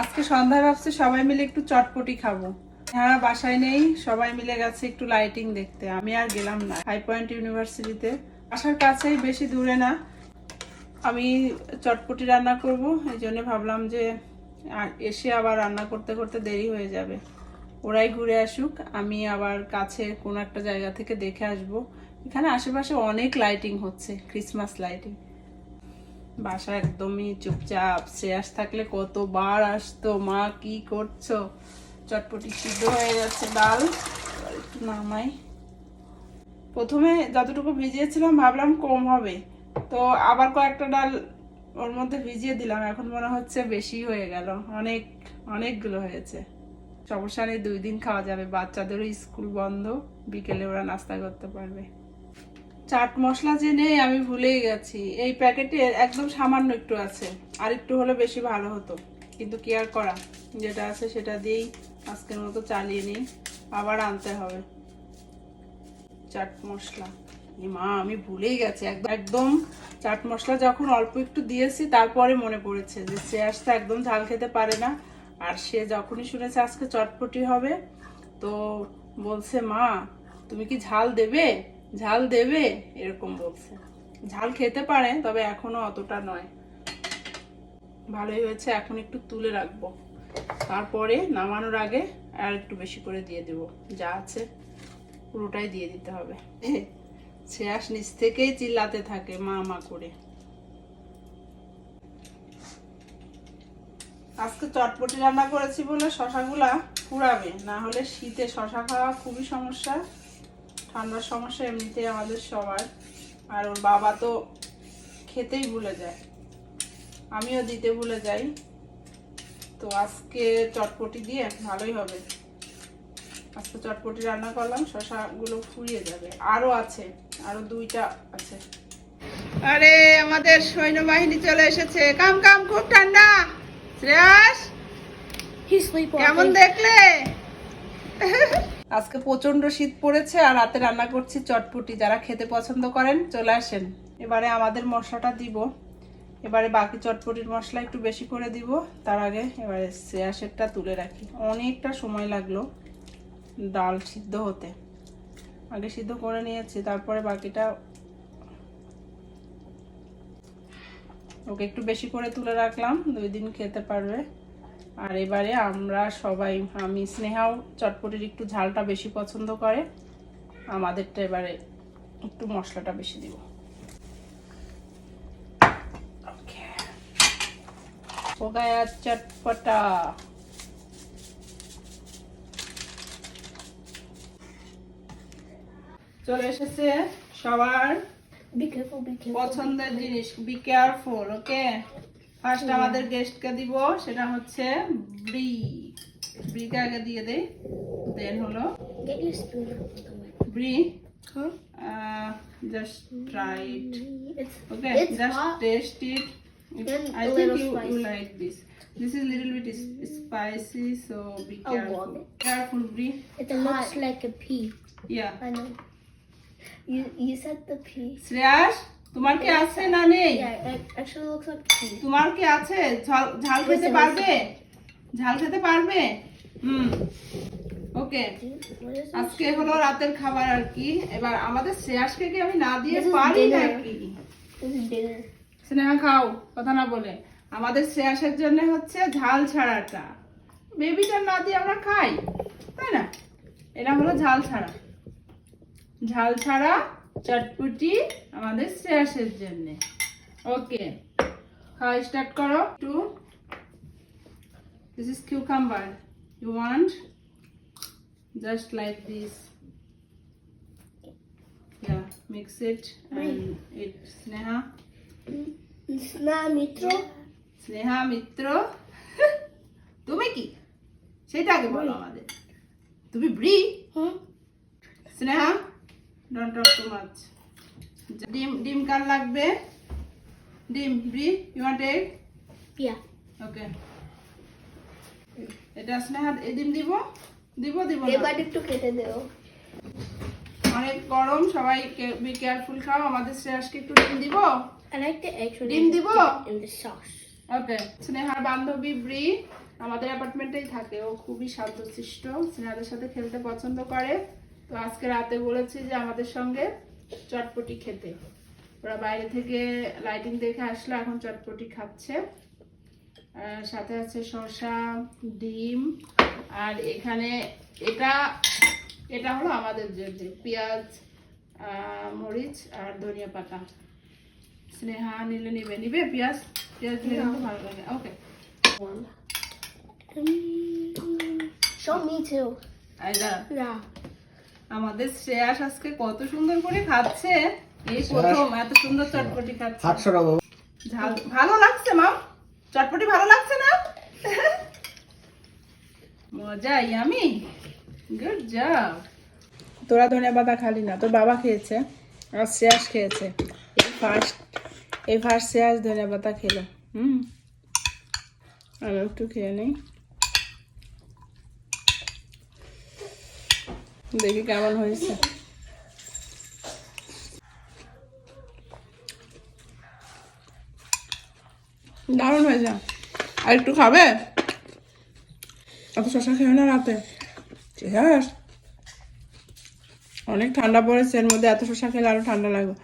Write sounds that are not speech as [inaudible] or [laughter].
আজকে সন্ধ্যায় ভাবছি সবাই মিলে একটু চটপটি খাব। হ্যাঁ বাসায় নেই, সবাই মিলে গেছে একটু লাইটিং দেখতে। আমি আর গেলাম না। হাই পয়েন্ট ইউনিভার্সিটিতে বাসার কাছেই বেশি দূরে না। আমি চটপটি রান্না করব। এই জন্য ভাবলাম যে এসে আবার রান্না করতে করতে দেরি হয়ে যাবে। ওরাই ঘুরে আসুক। আমি আবার কাছে কোনো একটা জায়গা থেকে দেখে আসব। এখানে আশেপাশে অনেক লাইটিং হচ্ছে ক্রিসমাস লাইটিং বাসা একদমই চুপচাপ, শ্রেয়াস থাকলে কতবার আসতো, মা কি করছ? চটপটি সিদ্ধ হয়ে যাচ্ছে ডাল। একটু নামাই। প্রথমে যতটুকু ভিজিয়েছিলাম, ভাবলাম কম হবে। তো আবার কয়েকটা ডাল ওর মধ্যে ভিজিয়ে দিলাম, এখন মনে হচ্ছে বেশি হয়ে গেল। অনেক, অনেকগুলো হয়েছে। সমস্যা নেই, দুই দিন খাওয়া যাবে। বাচ্চাদেরও স্কুল বন্ধ, বিকেলে ওরা নাস্তা করতে পারবে। চাট মশলা যে নেই আমি ভুলেই গেছি। এই প্যাকেটে একদম সামান্য একটু আছে। আর একটু হলে বেশি ভালো হতো। কিন্তু কি আর করা? যেটা আছে সেটা দিয়েই আজকের মতো চালিয়ে নিই। আবার আনতে হবে। চাট মশলা। মা, আমি ভুলেই গেছি। একদম চাট মশলা যখন অল্প একটু দিয়েছি, তারপরে মনে পড়েছে যে শ্রেয়াস তো একদম ঝাল খেতে পারে না। আর সে যখনই শুনেছে আজকে চটপটি হবে, তো বলছে, মা, তুমি কি ঝাল দেবে? ঝাল দেবে? এরকম বলছে। ঝাল খেতে পারে তবে এখনও অতটা নয়। ভালোই হয়েছে এখন একটু তুলে রাখব। তারপরে নামানোর আগে আর একটু বেশি করে দিয়ে দেব। যা আছে পুরোটাই দিয়ে দিতে হবে। শ্রেয়াস নিচ থেকেই চিল্লাতে থাকে মা মা করে। আজকে চটপটি রান্না করেছি বলে শশাগুলা পুড়াবে না হলে শীতে শশা খাওয়া খুবই সমস্যা। ঠান্ডার সমস্যা এমনিতেই আমাদের সবার। আর ওর বাবা তো খেতেই ভুলে যায়। আমিও দিতে ভুলে যাই। তো আজকে চটপটি দিয়ে ভালোই হবে। আজকে চটপটি রান্না করলাম শশাগুলো ফুরিয়ে যাবে। আরও আছে আরও দুইটা আছে। আরে আমাদের সৈন্যবাহিনী চলে এসেছে। কাম কাম খুব ঠান্ডা। শ্রেয়াস. কেমন দেখলে? আজকে প্রচণ্ড শীত পড়েছে আর রাতে রান্না করছি চটপটি। যারা খেতে পছন্দ করেন, চলে আসেন। এবারে আমাদের মশলাটা দিব। এবারে বাকি চটপটির মশলা একটু বেশি করে দিব। তার আগে এবারে শ্রেয়াসেরটা তুলে রাখি। অনেকটা সময় লাগল ডাল সিদ্ধ হতে। আগে সিদ্ধ করে নিয়েছি, তারপরে বাকিটা ওকে একটু বেশি করে তুলে রাখলাম। দুই দিন খেতে পারবে। আর এবারে আমরা সবাই আমি স্নেহাও চটপটির একটু ঝালটা বেশি পছন্দ করে। আমাদেরটা এবারে একটু মশলাটা বেশি দিব। চটপটা। চলে এসেছে সবার পছন্দের জিনিস। বি কেয়ারফুল ওকে ফার্স্ট আমাদের গেস্টকে দিব সেটা হচ্ছে ব্রি ব্রিকে আগে দিয়ে দেই দেন হলো. Bri? Just try it okay just. Test it And I a think little you, you spicy. like this. This is little bit is- spicy, so be Oh, careful. wow. Careful, Bri. it looks like a pea. Yeah. I know. You you said the pea. Shreyas তোমার কি আছে না নেই. তোমার কি আছে? ঝাল খেতে পারবে? ঝাল খেতে পারবে? হুম। ওকে? আজকে হলো রাতের খাবার আর কি। এবার আমাদের শ্রেয়াসকে কি আমি না দিয়ে পারি. নাকি. স্নেহা খাও কথা না বলে। আমাদের শ্রেয়াসের জন্য হচ্ছে ঝাল ছাড়াটা। বেবিটা না দিয়ে আমরা খাই তাই না? এটা হলো ঝাল ছাড়া। ঝাল ছাড়া চটপুটি আমাদের শ্রেয়াসের জন্য। ওকে খাওয়া স্টার্ট করো। To this is cucumber you want just like this yeah mix it and it Sneha Sna mitro. Sneha Mitra? [laughs] তুমি কি? সেটা আগে বলো আমাদের। তুমি Bri? Huh? Sneha? Don't talk too much ডিম ডিম কার লাগবে? ডিম Bri you want egg Yeah. Okay এটা স্নেহা এই ডিম দিব? দিব দিব এবার একটু কেটে দেও অনেক গরম সবাই বি কেয়ারফুল খাও। আমাদের শ্রেয়াসকে একটু ডিম দিব? ডিম দিব? in the sauce. ওকে স্নেহার বান্ধবী ব্রি আমাদের অ্যাপার্টমেন্টেই থাকে। ও খুবই শান্তশিষ্ট স্নেহাদের সাথে খেলতে পছন্দ করে। তো আজকে রাতে বলেছি যে আমাদের সঙ্গে চটপটি খেতে। ওরা বাইরে থেকে লাইটিং দেখে আসলে এখন চটপটি খাচ্ছে। সাথে আছে শসা ডিম আর এখানে এটা এটা হলো আমাদের জন্য পেঁয়াজ মরিচ আর ধনিয়া পাতা। স্নেহা নিলে নিবে নিবে পেঁয়াজ? পেঁয়াজ কিন্তু ভালো লাগে। ওকে। One. Mm, Show আমাদের শ্রেয়াস আজকে কত সুন্দর করে খাচ্ছে। এই প্রথম এত সুন্দর চটপটি খাচ্ছে। হাত সরাবো। ঝাল ভালো লাগছে মা চটপটি ভালো লাগছে না? মজা ইয়ামি গুড জব তোরা ধনিয়া পাতা খালি না তোর বাবা খেয়েছে আর শ্রেয়াস খেয়েছে। এই ফার্স্ট এই ফার্স্ট শ্রেয়াস ধনিয়া পাতা খেলো। হুম। আমি একটু খেয়ে নিই। দেখি কেমন হয়েছে। দারুণ হয়েছে। আর একটু খাবে? এত শশা খেয়ে না রাতে। অনেক ঠান্ডা পড়েছে, এর মধ্যে এত শশা খেলে আরও ঠান্ডা লাগবে।